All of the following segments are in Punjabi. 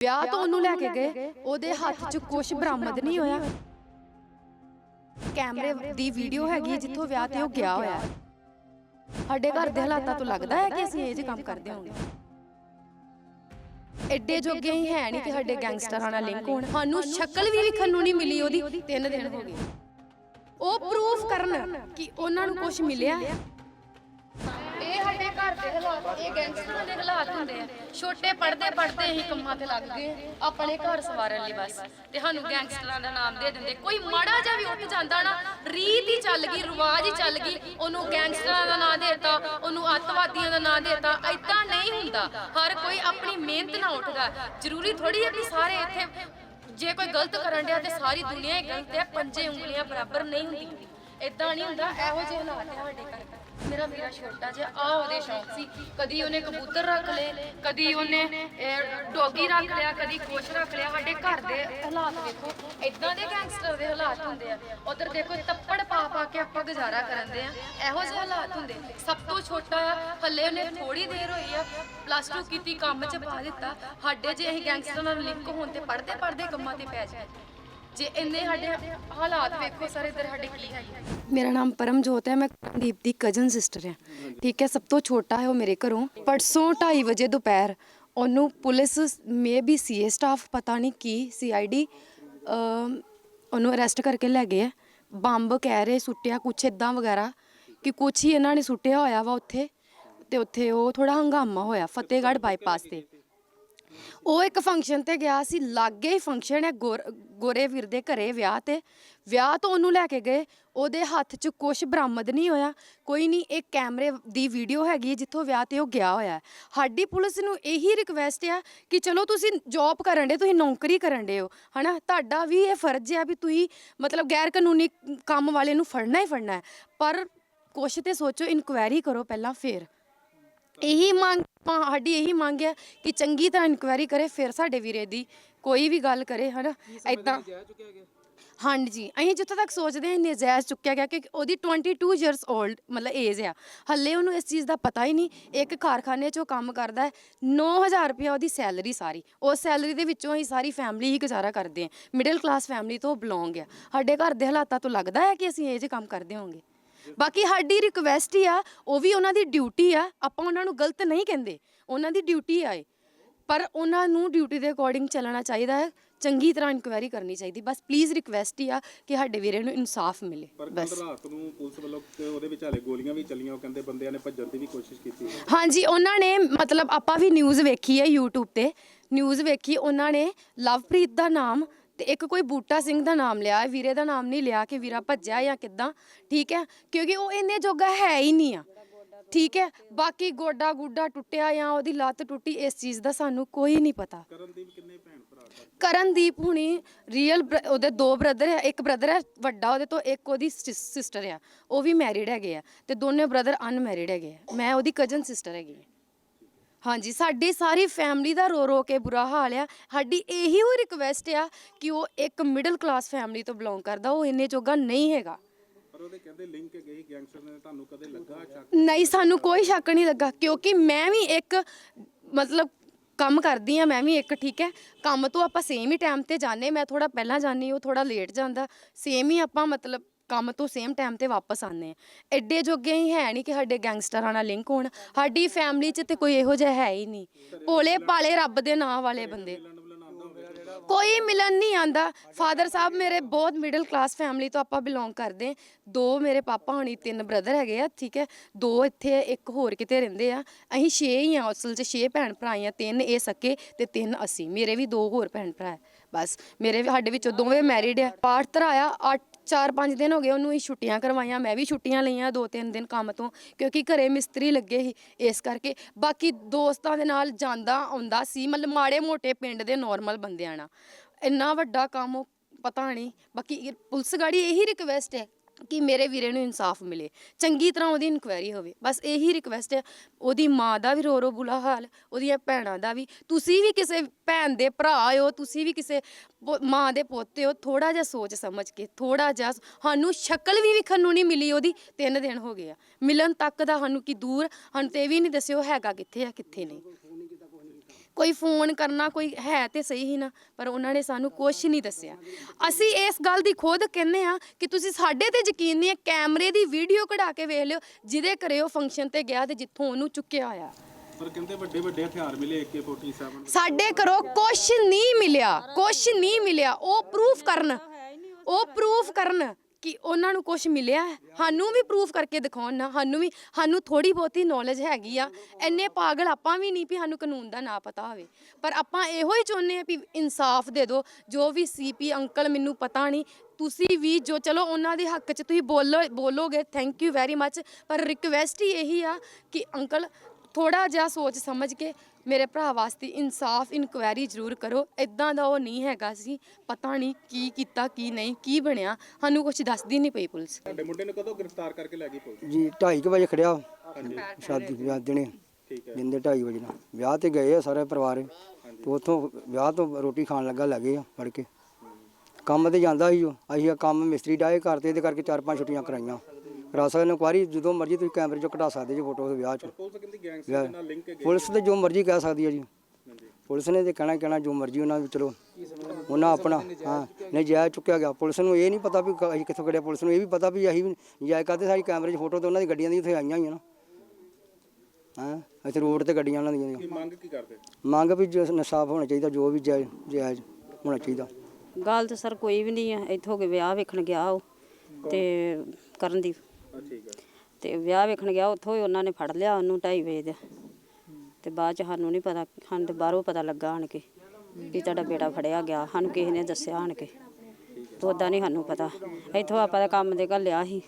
ਵਿਆਹ ਤੋਂ ਉਹਨੂੰ ਲੈ ਕੇ ਗਏ। ਉਹਦੇ ਹੱਥ 'ਚ ਕੁਝ ਬਰਾਮਦ ਨਹੀਂ ਹੋਇਆ। ਕੈਮਰੇ ਦੀ ਵੀਡੀਓ ਹੈਗੀ ਜਿੱਥੋਂ ਵਿਆਹ ਤੇ ਉਹ ਗਿਆ ਹੋਇਆ। ਹੈ। ਸਾਡੇ ਘਰ ਦੇ ਹਾਲਾਤਾਂ ਤੋਂ ਲੱਗਦਾ ਹੈ ਕਿ ਅਸੀਂ ਇਹ ਜਿਹੇ ਕੰਮ ਕਰਦੇ ਹੋਵਾਂਗੇ ਐਡੇ ਜੋਗੇ ਹੀ ਹੈ ਨਹੀਂ ਕਿ ਸਾਡੇ ਗੈਂਗਸਟਰਾਂ ਨਾਲ ਲਿੰਕ ਹੋਣ। ਸਾਨੂੰ ਸ਼ਕਲ ਵੀ ਵਿਖਣ ਨੂੰ ਨਹੀਂ ਮਿਲੀ ਉਹਦੀ। ਤਿੰਨ ਦਿਨ ਹੋ ਗਏ। ਉਹ ਪ੍ਰੂਫ ਕਰਨ ਕਿ ਉਹਨਾਂ ਨੂੰ ਕੁਝ ਮਿਲਿਆ। ਹੈ। ਘਰ ਦੇ ਹਾਲਾਤ ਇਹ ਗੈਂਗਸਟਰਾਂ ਦੇ ਹਾਲਾਤ ਹੁੰਦੇ ਆ। ਛੋਟੇ ਪੜਦੇ ਪੜਦੇ ਹੀ ਕੰਮਾਂ ਤੇ ਲੱਗ ਗਏ। ਆਪਣੇ ਘਰ ਸਵਾਰਨ ਲਈ ਬਸ। ਤੇ ਸਾਨੂੰ ਗੈਂਗਸਟਰਾਂ ਦਾ ਨਾਮ ਦੇ ਦਿੰਦੇ। ਕੋਈ ਮਾੜਾ ਜਿਹਾ ਵੀ ਉੱਠ ਜਾਂਦਾ ਨਾ, ਰੀਤ ਹੀ ਚੱਲ ਗਈ, ਰਿਵਾਜ ਹੀ ਚੱਲ ਗਈ। ਉਹਨੂੰ ਗੈਂਗਸਟਰਾਂ ਦਾ ਨਾਮ ਦੇਤਾ, ਉਹਨੂੰ ਅੱਤਵਾਦੀਆਂ ਦਾ ਨਾਮ ਦੇਤਾ। ਐਦਾਂ ਨਹੀਂ ਹੁੰਦਾ। ਹਰ ਕੋਈ ਆਪਣੀ ਮਿਹਨਤ ਨਾਲ ਉੱਠਦਾ। ਜ਼ਰੂਰੀ ਥੋੜੀ ਹੈ ਕਿ ਸਾਰੇ ਇੱਥੇ ਜੇ ਕੋਈ ਗਲਤ ਕਰਨ ਡਿਆ ਤੇ ਸਾਰੀ ਦੁਨੀਆ ਹੀ ਗਲਤ ਹੈ। ਪੰਜੇ ਉਂਗਲੀਆਂ ਬਰਾਬਰ ਨਹੀਂ ਹੁੰਦੀ ਇਦਾਂ ਨਹੀਂ ਹੁੰਦਾ। ਇਹੋ ਜਿਹੇ ਹਾਲਾਤ ਹੈ ਸਾਡੇ ਘਰ। ਮੇਰਾ ਵੀਰਾ ਛੋਟਾ ਜਿਹਾ ਆ ਉਹਦੇ ਸ਼ੌਂਕ ਸੀ। ਕਦੀ ਉਹਨੇ ਕਬੂਤਰ ਰੱਖ ਲਏ, ਕਦੀ ਉਹਨੇ ਡੋਗੀ ਰੱਖ ਲਿਆ, ਕਦੀ ਕੁਛ ਰੱਖ ਲਿਆ। ਸਾਡੇ ਘਰ ਦੇ ਹਾਲਾਤ ਵੇਖੋ ਇਦਾਂ ਦੇ ਗੈਂਗਸਟਰ ਦੇ ਹਾਲਾਤ ਹੁੰਦੇ ਆ। ਉਧਰ ਦੇਖੋ ਤੱਪੜ ਪਾ ਪਾ ਕੇ ਆਪਾਂ ਗੁਜ਼ਾਰਾ ਕਰਨ ਦੇ ਆ। ਇਹੋ ਜਿਹੇ ਹਾਲਾਤ ਹੁੰਦੇ। ਸਭ ਤੋਂ ਛੋਟਾ ਆ ਹੱਲੇ ਉਹਨੇ ਥੋੜੀ ਦੇਰ ਹੋਈ ਆ ਪਲੱਸ 2 ਕੀਤੀ, ਕੰਮ 'ਚ ਪਾ ਦਿੱਤਾ। ਸਾਡੇ ਜੇ ਅਸੀਂ ਗੈਂਗਸਟਰ ਨਾਲ ਲਿੰਕ ਹੋਣ ਤੇ ਪੜਦੇ ਪੜਦੇ ਕੰਮਾਂ ਤੇ ਪੈ ਜਾਏ ਜੇ ਇੰਨੇ ਸਾਡੇ ਹਾਲਾਤ ਵੇਖੋ ਸਰ ਇੱਧਰ ਸਾਡੇ ਕੀ ਹੈਗੇ। ਮੇਰਾ ਨਾਮ ਪਰਮਜੋਤ ਹੈ, ਮੈਂ ਦੀਪ ਦੀ ਕਜ਼ਨ ਸਿਸਟਰ ਹਾਂ। ਠੀਕ ਹੈ, ਸਭ ਤੋਂ ਛੋਟਾ ਹੈ ਉਹ ਮੇਰੇ ਘਰੋਂ। ਪਰਸੋਂ 2:30 ਵਜੇ ਦੁਪਹਿਰ ਉਹਨੂੰ ਪੁਲਿਸ ਮੇ ਬੀ ਸੀਏ ਸਟਾਫ ਪਤਾ ਨਹੀਂ ਕੀ ਸੀਆਈਡੀ ਉਹਨੂੰ ਅਰੈਸਟ ਕਰਕੇ ਲੈ ਗਏ ਹੈ ਬੰਬ ਕਹਿ ਰਹੇ, ਸੁੱਟਿਆ ਕੁਛ ਇਦਾਂ ਵਗੈਰਾ ਕਿ ਕੁਛ ਹੀ ਇਹਨਾਂ ਨੇ ਸੁੱਟਿਆ ਹੋਇਆ ਵਾ ਉੱਥੇ। ਤੇ ਉੱਥੇ ਉਹ ਥੋੜਾ ਹੰਗਾਮਾ ਹੋਇਆ, ਫਤਿਹਗੜ੍ਹ ਬਾਈਪਾਸ ਤੇ। ਉਹ ਇੱਕ ਫੰਕਸ਼ਨ ਤੇ ਗਿਆ ਸੀ, ਲਾਗੇ ਹੀ ਫੰਕਸ਼ਨ ਹੈ ਗੋਰ- ਗੋਰੇ ਵੀਰ ਦੇ ਘਰੇ ਵਿਆਹ ਤੇ। ਵਿਆਹ ਤੋਂ ਉਹਨੂੰ ਲੈ ਕੇ ਗਏ। ਉਹਦੇ ਹੱਥ 'ਚ ਕੁਝ ਬਰਾਮਦ ਨਹੀਂ ਹੋਇਆ। ਕੋਈ ਨਹੀਂ, ਇਹ ਕੈਮਰੇ ਦੀ ਵੀਡੀਓ ਹੈਗੀ ਹੈ ਜਿੱਥੋਂ ਵਿਆਹ ਤੇ ਉਹ ਗਿਆ ਹੋਇਆ ਹੈ। ਸਾਡੀ ਪੁਲਿਸ ਨੂੰ ਇਹੀ ਰਿਕਵੈਸਟ ਆ ਕਿ ਚਲੋ ਤੁਸੀਂ ਜੌਬ ਕਰਨ ਦੇ, ਤੁਸੀਂ ਨੌਕਰੀ ਕਰਨ ਦੇ ਹੋ। ਹਨਾ? ਤੁਹਾਡਾ ਵੀ ਇਹ ਫਰਜ਼ ਹੈ ਵੀ ਤੁਸੀਂ ਮਤਲਬ ਗੈਰ ਕਾਨੂੰਨੀ ਕੰਮ ਵਾਲੇ ਨੂੰ ਫੜਨਾ ਹੀ ਫੜਨਾ ਹੈ। ਪਰ ਕੁਛ ਤੇ ਸੋਚੋ ਇਨਕੁਆਇਰੀ ਕਰੋ ਪਹਿਲਾਂ ਫੇਰ। ਇਹੀ ਮੰਗ ਆਪਾਂ- ਸਾਡੀ ਇਹੀ ਮੰਗ ਹੈ ਕਿ ਚੰਗੀ ਤਰ੍ਹਾਂ ਇਨਕੁਆਇਰੀ ਕਰੇ ਫਿਰ ਸਾਡੇ ਵੀਰੇ ਦੀ ਕੋਈ ਵੀ ਗੱਲ ਕਰੇ ਹਨਾ? ਐਦਾਂ ਹਾਂਜੀ ਅਸੀਂ ਜਿੱਥੋਂ ਤੱਕ ਸੋਚਦੇ ਹਾਂ ਨਜਾਇਜ਼ ਚੁੱਕਿਆ ਗਿਆ ਕਿ ਉਹਦੀ 22 ਇਅਰਸ 올ਡ ਮਤਲਬ ਏਜ ਆ। ਹੱਲੇ ਉਹਨੂੰ ਇਸ ਚੀਜ਼ ਦਾ ਪਤਾ ਹੀ ਨਹੀਂ। ਇੱਕ ਕਾਰਖਾਨੇ 'ਚ ਉਹ ਕੰਮ ਕਰਦਾ ਹੈ 9000 ਰੁਪਏ ਉਹਦੀ ਸੈਲਰੀ ਸਾਰੀ। ਉਸ ਸੈਲਰੀ ਦੇ ਵਿੱਚੋਂ ਹੀ ਸਾਰੀ ਫੈਮਿਲੀ ਹੀ ਗੁਜ਼ਾਰਾ ਕਰਦੇ ਹਾਂ। ਮਿਡਲ ਕਲਾਸ ਫੈਮਿਲੀ ਤੋਂ ਬਿਲੋਂਗ ਆ। ਸਾਡੇ ਘਰ ਦੇ ਹਾਲਾਤਾਂ ਤੋਂ ਲੱਗਦਾ ਹੈ ਕਿ ਅਸੀਂ ਇਹ ਜਿਹੇ ਕੰਮ ਕਰਦੇ ਹੋਵਾਂਗੇ। ਬਾਕੀ ਸਾਡੀ ਰਿਕਵੈਸਟ ਹੀ ਆ ਉਹ ਵੀ ਉਹਨਾਂ ਦੀ ਡਿਊਟੀ ਆ ਆਪਾਂ ਉਹਨਾਂ ਨੂੰ ਗਲਤ ਨਹੀਂ ਕਹਿੰਦੇ ਉਹਨਾਂ ਦੀ ਡਿਊਟੀ ਆ ਇਹ। ਪਰ ਉਹਨਾਂ ਨੂੰ ਡਿਊਟੀ ਦੇ ਅਕੋਰਡਿੰਗ ਚੱਲਣਾ ਚਾਹੀਦਾ ਹੈ ਚੰਗੀ ਤਰ੍ਹਾਂ ਇਨਕੁਆਇਰੀ ਕਰਨੀ ਚਾਹੀਦੀ ਬਸ ਪਲੀਜ਼ ਰਿਕਵੈਸਟ ਹੀ ਆ ਕਿ ਸਾਡੇ ਵੀਰੇ ਨੂੰ ਇਨਸਾਫ ਮਿਲੇ ਪਰ ਬਸ। ਰਾਤ ਨੂੰ ਪੁਲਿਸ ਵੱਲੋਂ ਤੇ ਉਹਦੇ ਵਿਚਾਲੇ ਗੋਲੀਆਂ ਵੀ ਚੱਲੀਆਂ ਉਹ ਕਹਿੰਦੇ ਬੰਦਿਆਂ ਨੇ ਭੱਜਣ ਦੀ ਵੀ ਕੋਸ਼ਿਸ਼ ਕੀਤੀ ਹਾਂਜੀ ਉਹਨਾਂ ਨੇ ਮਤਲਬ ਆਪਾਂ ਵੀ ਨਿਊਜ਼ ਵੇਖੀ ਹੈ YouTube ਤੇ ਨਿਊਜ਼ ਵੇਖੀ ਉਹਨਾਂ ਨੇ ਲਵਪ੍ਰੀਤ ਦਾ ਨਾਮ ਤੇ ਇੱਕ ਕੋਈ ਬੂਟਾ ਸਿੰਘ ਦਾ ਨਾਮ ਲਿਆ ਵੀਰੇ ਦਾ ਨਾਮ ਨਹੀਂ ਲਿਆ ਕਿ ਵੀਰਾ ਭੱਜਿਆ ਜਾਂ ਕਿੱਦਾਂ ਠੀਕ ਹੈ? ਕਿਉਂਕਿ ਉਹ ਇੰਨੇ ਜੋਗਾ ਹੈ ਹੀ ਨਹੀਂ ਆ ਠੀਕ ਹੈ? ਬਾਕੀ ਗੋਡਾ ਗੁੱਡਾ ਟੁੱਟਿਆ ਜਾਂ ਉਹਦੀ ਲੱਤ ਟੁੱਟੀ ਇਸ ਚੀਜ਼ ਦਾ ਸਾਨੂੰ ਕੋਈ ਨਹੀਂ ਪਤਾ। ਕਰਨਦੀਪ ਕਿੰਨੇ ਭੈਣ ਭਰਾ ਸਨ? ਕਰਨਦੀਪ ਹੁਣੀ ਰੀਅਲ ਉਹਦੇ ਦੋ ਬ੍ਰਦਰ ਹੈ ਇੱਕ ਬ੍ਰਦਰ ਹੈ ਵੱਡਾ ਉਹਦੇ ਤੋਂ ਇੱਕ ਉਹਦੀ ਸਿਸਟਰ ਆ ਉਹ ਵੀ ਮੈਰਿਡ ਹੈਗੇ ਆ ਤੇ ਦੋਨੇ ਬ੍ਰਦਰ ਅਨਮੈਰਿਡ ਹੈਗੇ ਆ ਮੈਂ ਉਹਦੀ ਕਜ਼ਨ ਸਿਸਟਰ ਹੈਗੀ ਹਾਂ ਹਾਂਜੀ ਸਾਡੀ ਸਾਰੀ ਫੈਮਿਲੀ ਦਾ ਰੋ ਰੋ ਕੇ ਬੁਰਾ ਹਾਲ ਆ। ਸਾਡੀ ਇਹੀ ਉਹ ਰਿਕਵੈਸਟ ਆ ਕਿ ਉਹ ਇੱਕ ਮਿਡਲ ਕਲਾਸ ਫੈਮਿਲੀ ਤੋਂ ਬਿਲੋਂਗ ਕਰਦਾ ਉਹ ਇੰਨੇ ਜੋਗਾ ਨਹੀਂ ਹੈਗਾ। ਪਰ ਉਹਦੇ ਕਹਿੰਦੇ ਲਿੰਕ ਗਏ ਗੈਂਗਸਟਰ ਨੇ ਤੁਹਾਨੂੰ ਕਦੇ ਲੱਗਾ ਸ਼ੱਕ? ਨਹੀਂ ਸਾਨੂੰ ਕੋਈ ਸ਼ੱਕ ਨਹੀਂ ਲੱਗਾ ਕਿਉਂਕਿ ਮੈਂ ਵੀ ਇੱਕ ਮਤਲਬ ਕੰਮ ਕਰਦੀ ਆ ਮੈਂ ਵੀ ਇੱਕ ਠੀਕ ਹੈ। ਕੰਮ ਤੋਂ ਆਪਾਂ ਸੇਮ ਹੀ ਟਾਈਮ ਤੇ ਜਾਂਦੇ ਮੈਂ ਥੋੜਾ ਪਹਿਲਾਂ ਜਾਂਦੀ ਉਹ ਥੋੜਾ ਲੇਟ ਜਾਂਦਾ। ਸੇਮ ਹੀ ਆਪਾਂ ਮਤਲਬ ਕੰਮ ਤੋਂ ਸੇਮ ਟਾਈਮ ਤੇ ਵਾਪਸ ਆਉਂਦੇ ਆ। ਐਡੇ ਜੋਗੇ ਹੀ ਹੈ ਨਹੀਂ ਕਿ ਸਾਡੇ ਗੈਂਗਸਟਰਾਂ ਨਾਲ ਲਿੰਕ ਹੋਣ। ਸਾਡੀ ਫੈਮਿਲੀ 'ਚ ਤੇ ਕੋਈ ਇਹੋ ਜਿਹਾ ਹੈ ਹੀ ਨਹੀਂ ਭੋਲੇ ਪਾਲੇ ਰੱਬ ਦੇ ਨਾਂ ਵਾਲੇ ਬੰਦੇ। ਕੋਈ ਮਿਲਣ ਨਹੀਂ ਆਂਦਾ ਫਾਦਰ ਸਾਹਿਬ ਮੇਰੇ ਬਹੁਤ ਮਿਡਲ ਕਲਾਸ ਫੈਮਿਲੀ ਤੋਂ ਆਪਾਂ ਬਿਲੋਂਗ ਕਰਦੇ ਹਾਂ। ਦੋ ਮੇਰੇ ਪਾਪਾ ਹੋਣੀ, ਤਿੰਨ ਬ੍ਰਦਰ ਹੈਗੇ ਆ, ਠੀਕ ਹੈ। ਦੋ ਇੱਥੇ, ਇੱਕ ਹੋਰ ਕਿਤੇ ਰਹਿੰਦੇ ਆ। ਅਸੀਂ ਛੇ ਹੀ ਆ ਅਸਲ 'ਚ, ਛੇ ਭੈਣ ਭਰਾ ਹੀ ਆ। ਤਿੰਨ ਇਹ ਸਕੇ ਤੇ ਤਿੰਨ ਅਸੀਂ। ਮੇਰੇ ਵੀ ਦੋ ਹੋਰ ਭੈਣ ਭਰਾ ਹੈ। ਬਸ, ਮੇਰੇ ਵੀ ਸਾਡੇ ਵਿੱਚੋਂ ਦੋਵੇਂ ਮੈਰਿਡ ਆ। ਪਾਠ ਧਰਾਇਆ 8 ਚਾਰ ਪੰਜ ਦਿਨ ਹੋ ਗਏ ਉਹਨੂੰ ਹੀ ਛੁੱਟੀਆਂ ਕਰਵਾਈਆਂ, ਮੈਂ ਵੀ ਛੁੱਟੀਆਂ ਲਈਆਂ ਦੋ ਤਿੰਨ ਦਿਨ ਕੰਮ ਤੋਂ, ਕਿਉਂਕਿ ਘਰੇ ਮਿਸਤਰੀ ਲੱਗੇ ਸੀ, ਇਸ ਕਰਕੇ। ਬਾਕੀ ਦੋਸਤਾਂ ਦੇ ਨਾਲ ਜਾਂਦਾ, ਆਉਂਦਾ ਸੀ, ਮਤਲਬ ਮਾੜੇ ਮੋਟੇ ਪਿੰਡ ਦੇ ਨੋਰਮਲ ਬੰਦਿਆਂ ਨਾਲ। ਇੰਨਾ ਵੱਡਾ ਕੰਮ ਉਹ, ਪਤਾ ਨਹੀਂ, ਬਾਕੀ ਪੁਲਿਸ ਗਾੜੀ ਇਹੀ ਰਿਕਵੈਸਟ ਹੈ ਕਿ ਮੇਰੇ ਵੀਰੇ ਨੂੰ ਇਨਸਾਫ ਮਿਲੇ। ਚੰਗੀ ਤਰ੍ਹਾਂ ਉਹਦੀ ਇਨਕੁਆਇਰੀ ਹੋਵੇ। ਬਸ ਇਹੀ ਰਿਕਵੈਸਟ ਹੈ ਉਹਦੀ ਮਾਂ ਦਾ ਵੀ ਰੋ ਰੋ ਬੁਲਾ ਹਾਲ, ਉਹਦੀਆਂ ਭੈਣਾਂ ਦਾ ਵੀ। ਤੁਸੀਂ ਵੀ ਕਿਸੇ ਭੈਣ ਦੇ ਭਰਾ ਹੋ, ਤੁਸੀਂ ਵੀ ਕਿਸੇ ਪੋ- ਮਾਂ ਦੇ ਪੋਤੇ ਹੋ ਥੋੜਾ ਜਿਹਾ ਸੋਚ ਸਮਝ ਕੇ ਥੋੜਾ ਜਿਹਾ ਸਾਨੂੰ ਸ਼ਕਲ ਵੀ ਵਿਖਣ ਨੂੰ ਨਹੀਂ ਮਿਲੀ ਉਹਦੀ। ਤਿੰਨ ਦਿਨ ਹੋ ਗਏ ਆ। ਮਿਲਣ ਤੱਕ ਦਾ ਸਾਨੂੰ ਕੀ ਦੂਰ? ਸਾਨੂੰ ਤੇ ਇਹ ਵੀ ਨਹੀਂ ਦੱਸਿਓ ਹੈਗਾ ਕਿੱਥੇ ਆ, ਕਿੱਥੇ ਨਹੀਂ। ਕੋਈ ਫੋਨ ਕਰਨਾ ਕੋਈ ਹੈ ਤੇ ਸਹੀ ਹੀ ਨਾ ਪਰ ਉਹਨਾਂ ਨੇ ਸਾਨੂੰ ਕੁਝ ਨਹੀਂ ਦੱਸਿਆ। ਅਸੀਂ ਇਸ ਗੱਲ ਦੀ ਖੁਦ ਕਹਿੰਦੇ ਆ ਕਿ ਤੁਸੀਂ ਸਾਡੇ ਤੇ ਯਕੀਨ ਨਹੀਂ ਹੈ ਕੈਮਰੇ ਦੀ ਵੀਡੀਓ ਕਢਾ ਕੇ ਵੇਖ ਲਿਓ ਜਿਹਦੇ ਘਰੇ ਉਹ ਫੰਕਸ਼ਨ ਤੇ ਗਿਆ ਤੇ ਜਿੱਥੋਂ ਉਹਨੂੰ ਚੁੱਕਿਆ ਆਇਆ। ਪਰ ਕਹਿੰਦੇ ਵੱਡੇ ਵੱਡੇ ਹਥਿਆਰ ਮਿਲੇ AK47 ਸਾਡੇ ਘਰੋਂ ਕੁਝ ਨਹੀਂ ਮਿਲਿਆ ਕੁਝ ਨਹੀਂ ਮਿਲਿਆ। ਉਹ ਪ੍ਰੂਫ ਕਰਨ ਉਹ ਪ੍ਰੂਫ ਕਰਨ ਕਿ ਉਹਨਾਂ ਨੂੰ ਕੁਝ ਮਿਲਿਆ ਹੈ। ਸਾਨੂੰ ਵੀ ਪ੍ਰੂਫ ਕਰਕੇ ਦਿਖਾਉਣ ਨਾ, ਸਾਨੂੰ ਵੀ, ਸਾਨੂੰ ਥੋੜੀ ਬਹੁਤੀ ਨੌਲੇਜ ਹੈਗੀ ਆ। ਇੰਨੇ ਪਾਗਲ ਆਪਾਂ ਵੀ ਨਹੀਂ ਵੀ ਸਾਨੂੰ ਕਾਨੂੰਨ ਦਾ ਨਾ ਪਤਾ ਹੋਵੇ। ਪਰ ਆਪਾਂ ਇਹੋ ਹੀ ਚਾਹੁੰਦੇ ਆ ਵੀ ਇਨਸਾਫ ਦੇ ਦਿਓ। ਜੋ ਵੀ ਸੀਪੀ ਅੰਕਲ ਮੈਨੂੰ ਪਤਾ ਨਹੀਂ, ਤੁਸੀਂ ਵੀ ਜੋ, ਚਲੋ ਉਹਨਾਂ ਦੇ ਹੱਕ 'ਚ ਤੁਸੀਂ ਬੋਲੋ, ਬੋਲੋਗੇ ਥੈਂਕ ਯੂ ਵੈਰੀ ਮੱਚ ਪਰ ਰਿਕਵੈਸਟ ਹੀ ਇਹੀ ਆ ਕਿ ਅੰਕਲ ਥੋੜਾ ਜਿਹਾ ਸੋਚ ਸਮਝ ਕੇ ਮੇਰੇ ਭਰਾ ਵਾਸਤੇ ਇਨਸਾਫ ਇਨਕੁਆਇਰੀ ਜ਼ਰੂਰ ਕਰੋ। ਇਦਾਂ ਦਾ ਉਹ ਨਹੀਂ ਹੈਗਾ ਸੀ। ਪਤਾ ਨਹੀਂ ਕੀ ਕੀਤਾ ਕੀ ਨਹੀਂ ਕੀ ਬਣਿਆ। ਸਾਨੂੰ ਕੁਝ ਦੱਸਦੀ ਨਹੀਂ ਪਈ ਪੁਲਿਸ। ਤੁਹਾਡੇ ਮੁੰਡੇ ਨੂੰ ਕਦੋਂ ਗ੍ਰਿਫਤਾਰ ਕਰਕੇ ਲੈ ਗਈ ਪੁਲਿਸ? ਜੀ 2:30 ਵਜੇ ਖੜਿਆ ਹਾਂਜੀ। ਸ਼ਾਦੀ ਵਿਆਹ ਦਿਨੇ ਠੀਕ ਹੈ। ਦਿਨ ਦੇ 2:30 ਵਜੇ ਨਾਲ। ਵਿਆਹ ਤੇ ਗਏ ਆ ਸਾਰੇ ਪਰਿਵਾਰ। ਤੇ ਉੱਥੋਂ ਵਿਆਹ ਤੋਂ ਰੋਟੀ ਖਾਣ ਲੱਗਾ ਲੱਗੇ ਆ ਫੜ ਕੇ। ਕੰਮ ਤੇ ਜਾਂਦਾ ਸੀ ਉਹ। ਅਸੀਂ ਆ ਕੰਮ ਮਿਸਤਰੀ ਡਾਏ ਕਰਤੇ ਇਹਦੇ ਕਰਕੇ ਚਾਰ ਪੰਜ ਛੁੱਟੀਆਂ ਕਰਾਈਆਂ। ਕਰਾ ਸਕਦੇ ਨੇ ਕੁਆਰੀ ਜਦੋਂ ਮਰਜ਼ੀ ਤੁਸੀਂ ਕੈਮਰੇ 'ਚੋਂ ਕਢਾ ਸਕਦੇ ਜੀ ਫੋਟੋ ਵਿਆਹ 'ਚ। ਪੁਲਿਸ ਕਹਿੰਦੀ ਗੈਂਗਸਟਰ ਦੇ ਨਾਲ ਲਿੰਕ ਹੈ ਪੁਲਿਸ ਤੇ ਜੋ ਮਰਜ਼ੀ ਕਹਿ ਸਕਦੀ ਹੈ ਜੀ। ਪੁਲਿਸ ਨੇ ਤੇ ਕਹਿਣਾ ਕਹਿਣਾ ਜੋ ਮਰਜ਼ੀ ਉਹਨਾਂ ਵੀ ਚਲੋ। ਉਹਨਾਂ ਆਪਣਾ ਹਾਂ ਨਹੀਂ ਜਾਇਜ਼ ਚੁੱਕਿਆ ਗਿਆ। ਪੁਲਿਸ ਨੂੰ ਇਹ ਨਹੀਂ ਪਤਾ ਵੀ ਕ- ਅਸੀਂ ਕਿੱਥੋਂ ਕੜਿਆ ਪੁਲਿਸ ਨੂੰ ਇਹ ਵੀ ਪਤਾ ਵੀ ਅਸੀਂ ਜਾਇਜ਼ ਕਰਦੇ ਸਾਡੀ ਕੈਮਰੇ 'ਚ ਫੋਟੋ ਤੇ ਉਹਨਾਂ ਦੀ ਗੱਡੀਆਂ ਦੀ ਉੱਥੇ ਆਈਆਂ ਹੋਈਆਂ ਨਾ। ਹਾਂ? ਇੱਥੇ ਰੋਡ ਤੇ ਗੱਡੀਆਂ ਉਹਨਾਂ ਦੀਆਂ। ਮੰਗ ਕੀ ਕਰਦੇ? ਮੰਗ ਵੀ ਜੋ ਇਨਸਾਫ ਹੋਣਾ ਚਾਹੀਦਾ ਜੋ ਵੀ ਜਾਇਜ਼ ਹੋਣਾ ਚਾਹੀਦਾ। ਗੱਲ ਤਾਂ ਸਰ ਕੋਈ ਵੀ ਨਹੀਂ ਹੈ ਇੱਥੋਂ ਕੇ ਵਿਆਹ ਵੇਖਣ ਗਿਆ ਉਹ ਤੇ ਕਰਨਦੀਪ ਆ ਠੀਕ ਹੈ ਤੇ ਵਿਆਹ ਵੇਖਣ ਗਿਆ ਉੱਥੋਂ ਹੀ ਉਹਨਾਂ ਨੇ ਫੜ ਲਿਆ ਉਹਨੂੰ 2:30 ਵਜੇ ਦੇ। ਤੇ ਬਾਅਦ ਚ ਸਾਨੂੰ ਨਹੀਂ ਪਤਾ ਸਾਨੂੰ ਤੇ ਬਾਹਰੋਂ ਪਤਾ ਲੱਗਾ ਆਣ ਕੇ ਕਿ ਤੁਹਾਡਾ ਬੇਟਾ ਫੜਿਆ ਗਿਆ ਸਾਨੂੰ ਕਿਸੇ ਨੇ ਦੱਸਿਆ ਆਣ ਕੇ। ਉਦਾਂ ਨਹੀਂ ਸਾਨੂੰ ਪਤਾ। ਇੱਥੋਂ ਆਪਾਂ ਦਾ ਕੰਮ ਦੇ ਘੱਲਿਆ ਸੀ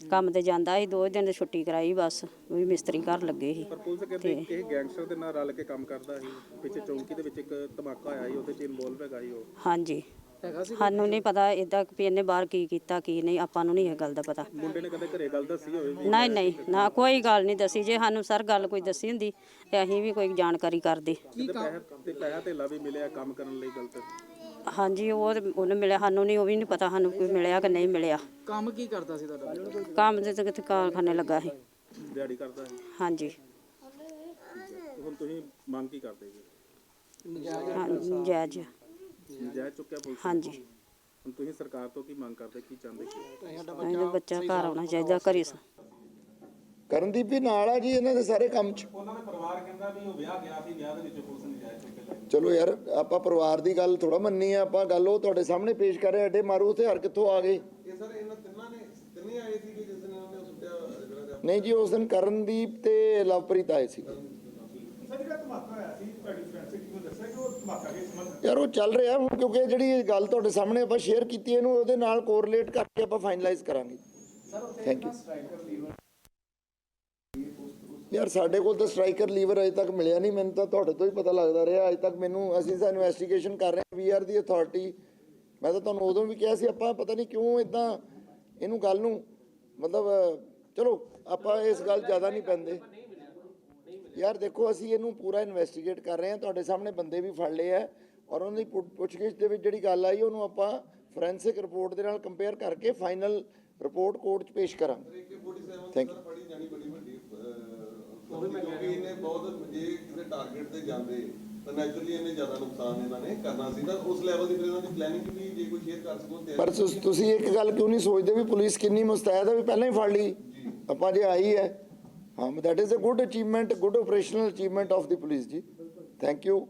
ਕੰਮ ਤੇ ਜਾਂਦਾ ਸੀ ਦੋ ਦਿਨ ਦੀ ਛੁੱਟੀ ਕਰਾਈ ਬਸ ਉਹ ਵੀ ਮਿਸਤਰੀ ਘਰ ਲੱਗੇ ਸੀ। ਪਰ ਪੁਲਿਸ ਕਹਿੰਦੀ ਇਹ ਗੈਂਗਸਟਰ ਦੇ ਨਾਲ ਰਲ ਕੇ ਕੰਮ ਕਰਦਾ ਸੀ। ਪਿੱਛੇ ਚੌਂਕੀ ਦੇ ਵਿੱਚ ਇੱਕ ਧਮਾਕਾ ਆਇਆ ਸੀ ਉਹਦੇ ਚ ਇਨਵੋਲਵ ਹੈਗਾ ਸੀ ਉਹ। ਹਾਂਜੀ। ਸਾਨੂੰ ਨਹੀਂ ਪਤਾ ਇਦਾਂ ਵੀ ਇਹਨੇ ਬਾਹਰ ਕੀ ਕੀਤਾ ਕੀ ਨਹੀਂ ਆਪਾਂ ਨੂੰ ਨਹੀਂ ਇਹ ਗੱਲ ਦਾ ਪਤਾ। ਮੁੰਡੇ ਨੇ ਕਦੇ ਘਰੇ ਗੱਲ ਦੱਸੀ ਹੋਵੇ ਵੀ? ਨਹੀਂ ਨਹੀਂ ਨਾ ਕੋਈ ਗੱਲ ਨਹੀਂ ਦੱਸੀ। ਜੇ ਸਾਨੂੰ ਸਰ ਗੱਲ ਕੋਈ ਦੱਸੀ ਹੁੰਦੀ ਤੇ ਅਸੀਂ ਵੀ ਕੋਈ ਜਾਣਕਾਰੀ ਕਰਦੇ। ਕਹਿੰਦੇ ਪੈਸਾ ਤੇ ਪੈਸਾ ਧੇਲਾ ਵੀ ਮਿਲਿਆ ਕੰਮ ਕਰਨ ਲਈ ਗਲਤ? ਹਾਂਜੀ ਉਹ ਤੇ ਉਹਨੂੰ ਮਿਲਿਆ ਸਾਨੂੰ ਨਹੀਂ ਉਹ ਵੀ ਨਹੀਂ ਪਤਾ ਸਾਨੂੰ ਕੋਈ ਮਿਲਿਆ ਕਿ ਨਹੀਂ ਮਿਲਿਆ। ਕੰਮ ਕੀ ਕਰਦਾ ਸੀ ਤੁਹਾਡਾ? ਕੰਮ ਦੇ ਤੇ ਕਿਤੇ ਕਾਰਖਾਨੇ ਲੱਗਾ ਸੀ। ਦਿਹਾੜੀ ਕਰਦਾ ਸੀ? ਹਾਂਜੀ। ਤੇ ਹੁਣ ਤੁਸੀਂ ਮੰਗ ਕੀ ਕਰਦੇ ਜੀ? ਹਾਂ, ਜਾਇਜ਼ ਜਾਇਜ਼ ਚੁੱਕਿਆ ਪੁਲਿਸ ਹਾਂਜੀ। ਹੁਣ ਤੁਸੀਂ ਸਰਕਾਰ ਤੋਂ ਕੀ ਮੰਗ ਕਰਦੇ ਕੀ ਚਾਹੁੰਦੇ ਕੀ? ਇਹਦਾ ਬੱਚਾ ਘਰ ਆਉਣਾ ਚਾਹੀਦਾ ਘਰੇ ਸ- ਕਰਨਦੀਪ ਵੀ ਨਾਲ ਆ ਜੀ ਇਹਨਾਂ ਦੇ ਸਾਰੇ ਕੰਮ 'ਚ। ਉਹਨਾਂ ਦਾ ਪਰਿਵਾਰ ਕਹਿੰਦਾ ਵੀ ਉਹ ਵਿਆਹ ਗਿਆ ਸੀ ਵਿਆਹ ਦੇ ਵਿੱਚ ਪੁਲਿਸ ਨੇ ਜਾਇਜ਼ ਚੁੱਕ ਕੇ ਲੈ ਚਲੋ ਯਾਰ ਆਪਾਂ ਪਰਿਵਾਰ ਦੀ ਗੱਲ ਥੋੜਾ ਮੰਨੀ ਆ ਆਪਾਂ ਗੱਲ ਉਹ ਤੁਹਾਡੇ ਸਾਹਮਣੇ ਪੇਸ਼ ਕਰ ਰਹੇ ਐਡੇ ਮਾਰੂ ਹਥਿਆਰ ਕਿੱਥੋਂ ਆ ਗਏ। ਨਹੀਂ ਜੀ ਉਸ ਦਿਨ ਕਰਨਦੀਪ ਤੇ ਲਵਪ੍ਰੀਤ ਆਏ ਸੀ ਯਾਰ ਉਹ ਚੱਲ ਰਿਹਾ ਹੁਣ ਕਿਉਂਕਿ ਜਿਹੜੀ ਗੱਲ ਤੁਹਾਡੇ ਸਾਹਮਣੇ ਆਪਾਂ ਸ਼ੇਅਰ ਕੀਤੀ, ਇਹਨੂੰ ਉਹਦੇ ਨਾਲ ਕੋਰਿਲੇਟ ਕਰਕੇ ਆਪਾਂ ਫਾਈਨਲਾਈਜ਼ ਕਰਾਂਗੇ। ਥੈਂਕ ਯੂ ਯਾਰ ਸਾਡੇ ਕੋਲ ਤਾਂ ਸਟ੍ਰਾਈਕਰ ਲੀਵਰ ਅਜੇ ਤੱਕ ਮਿਲਿਆ ਨਹੀਂ, ਮੈਨੂੰ ਤਾਂ ਤੁਹਾਡੇ ਤੋਂ ਹੀ ਪਤਾ ਲੱਗਦਾ ਰਿਹਾ। ਅਜੇ ਤੱਕ ਮੈਨੂੰ, ਅਸੀਂ ਤਾਂ ਇਨਵੈਸਟੀਗੇਸ਼ਨ ਕਰ ਰਹੇ ਹਾਂ ਵੀ ਆਰ ਦੀ ਅਥਾਰਟੀ ਮੈਂ ਤਾਂ ਤੁਹਾਨੂੰ ਉਦੋਂ ਵੀ ਕਿਹਾ ਸੀ, ਆਪਾਂ ਪਤਾ ਨਹੀਂ ਕਿਉਂ ਇਦਾਂ ਇਹਨੂੰ ਗੱਲ ਨੂੰ, ਮਤਲਬ, ਚਲੋ, ਆਪਾਂ ਇਸ ਗੱਲ ਜ਼ਿਆਦਾ ਨਹੀਂ ਪੈਂਦੇ। ਯਾਰ ਦੇਖੋ ਅਸੀਂ ਇਹਨੂੰ ਪੂਰਾ ਇਨਵੈਸਟੀਗੇਟ ਕਰ ਰਹੇ ਹਾਂ। ਤੁਹਾਡੇ ਸਾਹਮਣੇ ਬੰਦੇ ਵੀ ਫੜ ਲਏ ਆ ਔਰ ਉਹਨਾਂ ਦੀ ਪੁੱਛ- ਪੁੱਛਗਿੱਛ ਦੇ ਵਿੱਚ ਜਿਹੜੀ ਗੱਲ ਆਈ ਉਹਨੂੰ ਆਪਾਂ ਫੋਰੈਂਸਿਕ ਰਿਪੋਰਟ ਦੇ ਨਾਲ ਕੰਪੇਅਰ ਕਰਕੇ ਫਾਈਨਲ ਰਿਪੋਰਟ ਕੋਰਟ 'ਚ ਪੇਸ਼ ਕਰਾਂਗੇ। ਥੈਂਕ ਯੂ ਕਿਉਂਕਿ ਇਹਨੇ ਬਹੁਤ ਜੇ ਕਿਸੇ ਟਾਰਗੇਟ ਤੇ ਜਾਂਦੇ ਤਾਂ ਨੈਚੁਰਲੀ ਇਹਨੇ ਜ਼ਿਆਦਾ ਨੁਕਸਾਨ ਇਹਨਾਂ ਨੇ ਕਰਨਾ ਸੀ। ਤਾਂ ਉਸ ਲੈਵਲ ਦੀ ਫਿਰ ਇਹਨਾਂ ਦੀ ਪਲੈਨਿੰਗ ਵੀ ਜੇ ਕੋਈ ਸ਼ੇਅਰ ਕਰ ਸਕੋ ਤੇ ਪਰ ਤੁਸ- ਤੁਸੀਂ ਇੱਕ ਗੱਲ ਕਿਉਂ ਨਹੀਂ ਸੋਚਦੇ ਵੀ ਪੁਲਿਸ ਕਿੰਨੀ ਮੁਸਤੈਦ ਹੈ ਵੀ ਪਹਿਲਾਂ ਹੀ ਫੜ ਲਈ? ਆਪਾਂ ਜੇ ਆਈ ਹੈ um, that is a good achievement, good operational achievement of the police. Ji. Thank you.